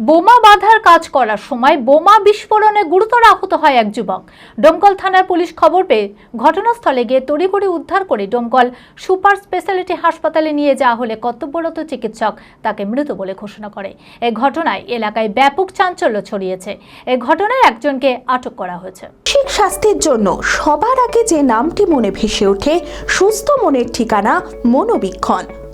বোমা বাঁধার কাজ করার সময় বোমা বিস্ফোরণে গুরুতর আহত হয় এক যুবক। ডোমকল থানার পুলিশ খবর পেয়ে ঘটনাস্থলে গিয়ে তড়িঘড়ি উদ্ধার করে ডোমকল সুপার স্পেশালিটি হাসপাতালে নিয়ে যাওয়া হলে কর্তব্যরত চিকিৎসক তাকে মৃত বলে ঘোষণা করে। এ ঘটনায় এলাকায় ব্যাপক চাঞ্চল্য ছড়িয়েছে। এ ঘটনায় একজনকে আটক করা হয়েছে। স্বাস্থ্যের জন্য সবার আগে যে নামটি মনে ভেসে ওঠে, সুস্থ মনের ঠিকানা মনোবীক্ষণ।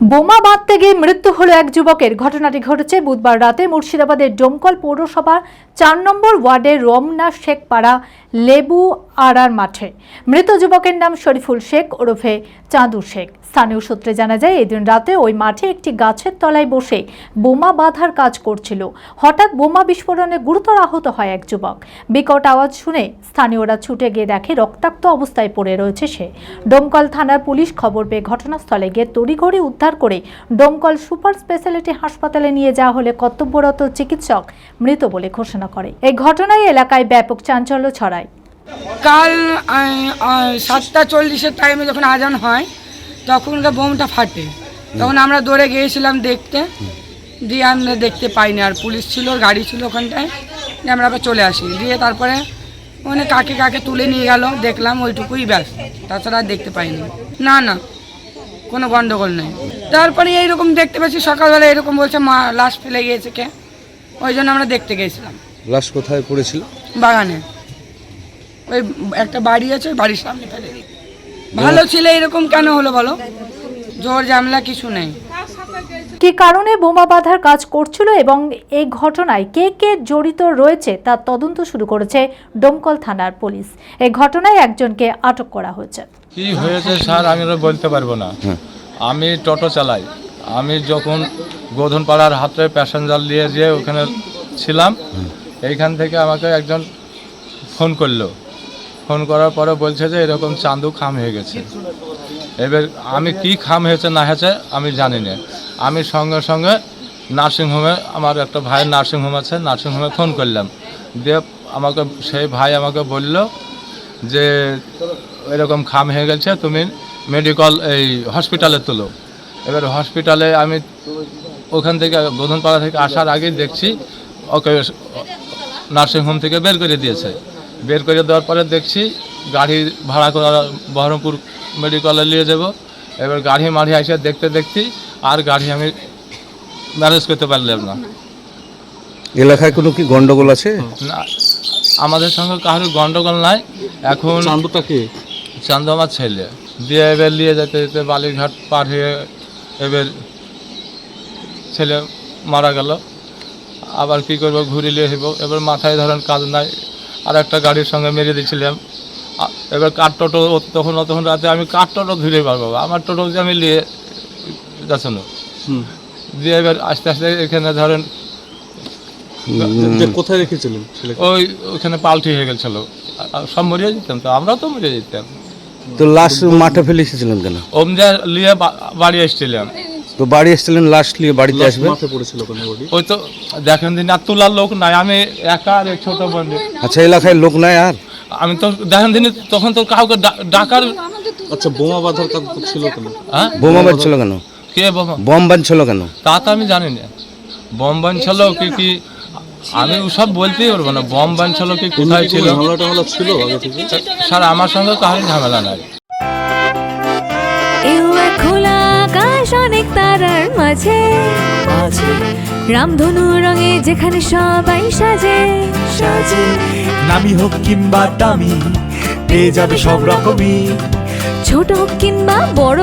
বোমা বাঁধতে গিয়ে মৃত্যু হলো এক যুবকের। ঘটনাটি ঘটেছে বুধবার রাতে মুর্শিদাবাদের ডোমকল পৌরসভার চার নম্বর ওয়ার্ডের রমনা শেখ পাড়া লেবু আড়ার মাঠে। মৃত যুবকের নাম শরীফুল শেখ ওরফে চাঁদু শেখ। স্থানীয় সূত্রে জানা যায়, এদিন রাতে ওই মাঠে একটি গাছের তলায় বসে বোমা বাঁধার কাজ করছিল। হঠাৎ বোমা বিস্ফোরণে গুরুতর আহত হয় এক যুবক। বিকট আওয়াজ শুনে স্থানীয়রা ছুটে গিয়ে দেখে রক্তাক্ত অবস্থায় পড়ে রয়েছে সে। ডোমকল থানার পুলিশ খবর পেয়ে ঘটনাস্থলে গিয়ে তড়িঘড়ি উদ্ধার করে ডোমকল সুপার স্পেশালিটি হাসপাতালে নিয়ে যাওয়া হলে কর্তব্যরত চিকিৎসক মৃত বলে ঘোষণা করে। এই ঘটনায় এলাকায় ব্যাপক চাঞ্চল্য ছড়ায়। কাল সাতটা চল্লিশের টাইমে যখন আজান হয় তখন বোমটা ফাটে। তখন আমরা দৌড়ে গিয়েছিলাম দেখতে। দিয়ে আমরা দেখতে পাইনি, আর পুলিশ ছিল, গাড়ি ছিল ওখানটায়। দিয়ে আমরা আবার চলে আসি। দিয়ে তারপরে ওখানে কাকে কাকে তুলে নিয়ে গেল, দেখলাম ওইটুকুই ব্যাস। তাছাড়া দেখতে পাইনি। না না কোনো গন্ডগোল নেই। তারপরে এইরকম দেখতে পাচ্ছি সকালবেলা এরকম বলছে মা লাশ ফেলে গিয়েছে কে? ওই জন্য আমরা দেখতে গেছিলাম লাশ কোথায় পড়েছিল? বাগানে। ওই একটা বাড়ি আছে ওই বাড়ির সামনে ফেলে দিই ভালো ছিল এরকম কেন হলো বলো? জোর জামলা কিছু নেই। কি কারণে বোমা বাঁধার কাজ করছিল এবং এই ঘটনায় কে কে জড়িত রয়েছে তার তদন্ত শুরু করেছে ডোমকল থানার পুলিশ। এই ঘটনায় একজনকে আটক করা হয়েছে। কি হয়েছে স্যার আমি বলতে পারব না। আমি টোটো চালাই। আমি যখন গোধনপাড়ার হাতে প্যাসেঞ্জার নিয়ে যেয়ে ওখানে ছিলাম এইখান থেকে আমাকে একজন ফোন করল। ফোন করার পরে বলছে যে এরকম চান্দু খাম হয়ে গেছে। এবার আমি কি খাম হয়েছে না হয়েছে আমি জানি না। আমি সঙ্গে সঙ্গে নার্সিংহোমে, আমার একটা ভাইয়ের নার্সিংহোম আছে, নার্সিংহোমে ফোন করলাম। দিয়ে আমাকে, সেই ভাই আমাকে বলল যে, এরকম খাম হয়ে গেছে, তুমি মেডিকেল এই হসপিটালে তোলো। এবার হসপিটালে আমি ওখান থেকে গোধনপাড়া থেকে আসার আগে দেখছি, ওকে নার্সিংহোম থেকে বের করে দিয়েছে। বের করে দেওয়ার পরে দেখছি গাড়ি ভাড়া করা বহরমপুর মেডিকেলে নিয়ে যাব। এবার গাড়ি মাড়ি এসে দেখতে দেখতে আর গাড়ি আমি ম্যানেজ করতে পারলাম না। এলাকায় কোনো কি গন্ডগোল আছে? না আমাদের সঙ্গে কারোর গন্ডগোল নাই। এখন চান্দুটা কি? চান্দু আমার ছেলে। দিয়ে এবার নিয়ে যেতে যেতে বালিঘাট পার হয়ে এবার ছেলে মারা গেল। আবার কি করব ঘুরে নিয়ে আসব। এবার মাথায় ধরেন কাজ নাই। আর একটা গাড়ির সঙ্গে মেরে দিয়েছিলাম। এবার কাঠ টোটো তখন তখন রাতে আমি কাঠ টোটো ধরে পারব? আমার টোটো যে আমি নিয়ে যাচ্ছ না দিয়ে এবার আস্তে আস্তে এখানে ধরেন কোথায় রেখেছিলেন ওই ওখানে পাল্টি হয়ে গেছিল। সব মরিয়ে যেতাম তো আমরাও তো মরিয়ে যেতাম। তো লাশ মাঠে ফেলে এসেছিলেন কেন? ওমজা বা- বাড়ি এসেছিলাম তো বাড়ি এসেছিলেন লাশ নিয়ে বাড়িতে আসবে পড়েছিল ওই তো দেখেন দিন আর তোলার লোক নাই আমি একা আর এই ছোট বন্ধু। আচ্ছা এলাকায় লোক নাই আর? আমি তো দেখেন দিন তখন তো কাউকে ডাকার আচ্ছা বোমা বাঁধার কাজ ছিল কেন? হ্যাঁ? বোমা বাজছিল কেন? কে বাবা বম বাজছিল কেন? তা তো আমি জানি না। বম বান ছিল কি কি আমি সব বলতেই পারব না বম বান ছিল? কি কোথায় ছিল ছিল স্যার আমার সঙ্গে কারোর ঝামেলা নাই। খোলা আকাশ অনেক তারার মাঝে। রামধনু রঙে যেখানে সবাই সাজে। সাজে। নামি হোক কিংবা দামি পেয়ে যাবে সব রকমই। ছোট হোক কিংবা বড়